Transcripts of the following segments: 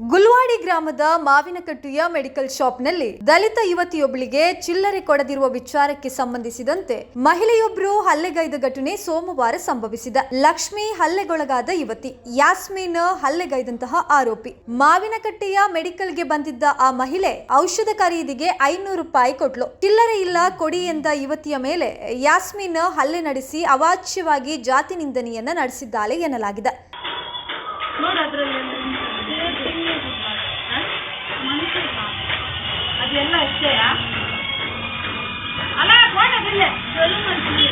ಗುಲ್ವಾಡಿ ಗ್ರಾಮದ ಮಾವಿನಕಟ್ಟೆಯ ಮೆಡಿಕಲ್ ಶಾಪ್ನಲ್ಲಿ ದಲಿತ ಯುವತಿಯೊಬ್ಬಳಿಗೆ ಚಿಲ್ಲರೆ ಕೊಡದಿರುವ ವಿಚಾರಕ್ಕೆ ಸಂಬಂಧಿಸಿದಂತೆ ಮಹಿಳೆಯೊಬ್ಬರು ಹಲ್ಲೆಗೈದ ಘಟನೆ ಸೋಮವಾರ ಸಂಭವಿಸಿದ. ಲಕ್ಷ್ಮಿ ಹಲ್ಲೆಗೊಳಗಾದ ಯುವತಿ ಯಾಸ್ಮೀನ್ ಹಲ್ಲೆಗೈದಂತಹ ಆರೋಪಿ. ಮಾವಿನಕಟ್ಟೆಯ ಮೆಡಿಕಲ್ಗೆ ಬಂದಿದ್ದ ಆ ಮಹಿಳೆ ಔಷಧ ಖರೀದಿಗೆ ಐನೂರು ರೂಪಾಯಿ ಕೊಟ್ಲು. ಚಿಲ್ಲರೆ ಇಲ್ಲ, ಕೊಡಿ ಎಂದ ಯುವತಿಯ ಮೇಲೆ ಯಾಸ್ಮೀನ್ ಹಲ್ಲೆ ನಡೆಸಿ ಅವಾಚ್ಯವಾಗಿ ಜಾತಿ ನಿಂದನೆಯನ್ನ ನಡೆಸಿದ್ದಾಳೆ ಎನ್ನಲಾಗಿದೆ. ನೋಡು ಅದ್ರಲ್ಲಿ ಅದೆಲ್ಲ ಅಷ್ಟೇಯಾ ಅಲ್ಲ ಗೋಣದಿಲ್ಲ ಜೊಲು ಮಾಡ್ತೀನಿ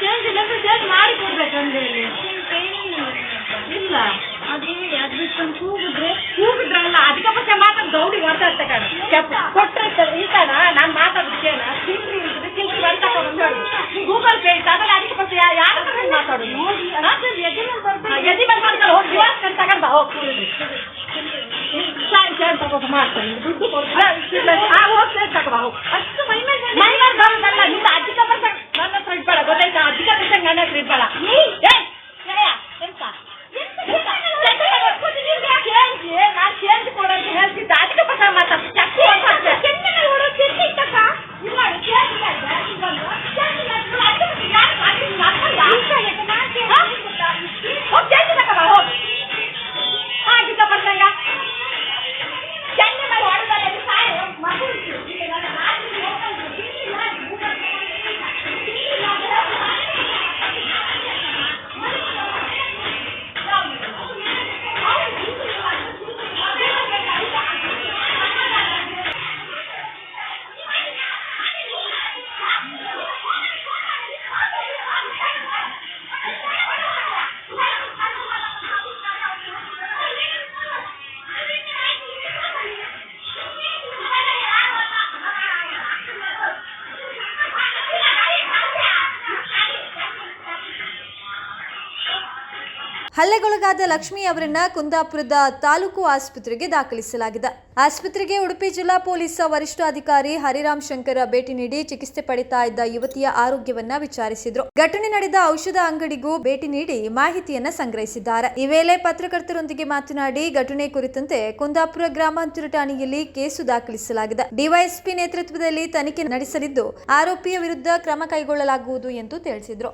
ಚೇಂಜ್ ಇಲ್ಲ ಚೇಂಜ್ ಮಾಡಿ ಕೊಡ್ಬೇಕಂದ್ರೆ ಇಲ್ಲಿ ಇಲ್ಲ ಮಾತಾಡ್ತಾ ಕಾಣ ಕೊಟ್ಟರೆ ಈ ಕಣ ನಾನು ಮಾತಾಡ್ತೇನ ಚಿಲ್ರಿ ಇದ್ರೆ ಚಿಲ್ರಿ ಅಂತ ಕೊಡೋದು ಹೇಳಿ ಗೂಗಲ್ ಪೇ ಇತ್ತು ಅದ್ರಲ್ಲಿ ಅದಕ್ಕೆ ಮತ್ತೆ ಯಾರ ಹತ್ರ ಮಾತಾಡೋದು ಎದಿ ಬಂದು ಮಾಡ್ತಾರೆ ಹೋಗಿ ದೇವಸ್ಥಾನ ತಗೊಂಡ ಹೋಗಿ ಸಾಯಂ ಸಾಯಂ ತಗೊಂಡು ಮಾಡ್ತಾನೆ ದುಡ್ಡು ಕೊಡ್ತಾರೆ ಆ ಹೋಗ್ತೇನೆ ತಗೊಂಡ ಹೋಗಿ ಅಷ್ಟು ಹಲ್ಲೆಗೊಳಗಾದ ಲಕ್ಷ್ಮಿ ಅವರನ್ನ ಕುಂದಾಪುರದ ತಾಲೂಕು ಆಸ್ಪತ್ರೆಗೆ ದಾಖಲಿಸಲಾಗಿದೆ. ಆಸ್ಪತ್ರೆಗೆ ಉಡುಪಿ ಜಿಲ್ಲಾ ಪೊಲೀಸ್ ವರಿಷ್ಠಾಧಿಕಾರಿ ಹರಿರಾಮ್ ಶಂಕರ ಭೇಟಿ ನೀಡಿ ಚಿಕಿತ್ಸೆ ಪಡಿತಾ ಇದ್ದ ಯುವತಿಯ ಆರೋಗ್ಯವನ್ನ ವಿಚಾರಿಸಿದ್ರು. ಘಟನೆ ನಡೆದ ಔಷಧ ಅಂಗಡಿಗೂ ಭೇಟಿ ನೀಡಿ ಮಾಹಿತಿಯನ್ನ ಸಂಗ್ರಹಿಸಿದ್ದಾರೆ. ಈ ವೇಳೆ ಪತ್ರಕರ್ತರೊಂದಿಗೆ ಮಾತನಾಡಿ, ಘಟನೆ ಕುರಿತಂತೆ ಕುಂದಾಪುರ ಗ್ರಾಮಾಂತರ ಠಾಣೆಯಲ್ಲಿ ಕೇಸು ದಾಖಲಿಸಲಾಗಿದೆ. ಡಿವೈಎಸ್ಪಿ ನೇತೃತ್ವದಲ್ಲಿ ತನಿಖೆ ನಡೆಸಲಿದ್ದು, ಆರೋಪಿಯ ವಿರುದ್ಧ ಕ್ರಮ ಕೈಗೊಳ್ಳಲಾಗುವುದು ಎಂದು ತಿಳಿಸಿದ್ರು.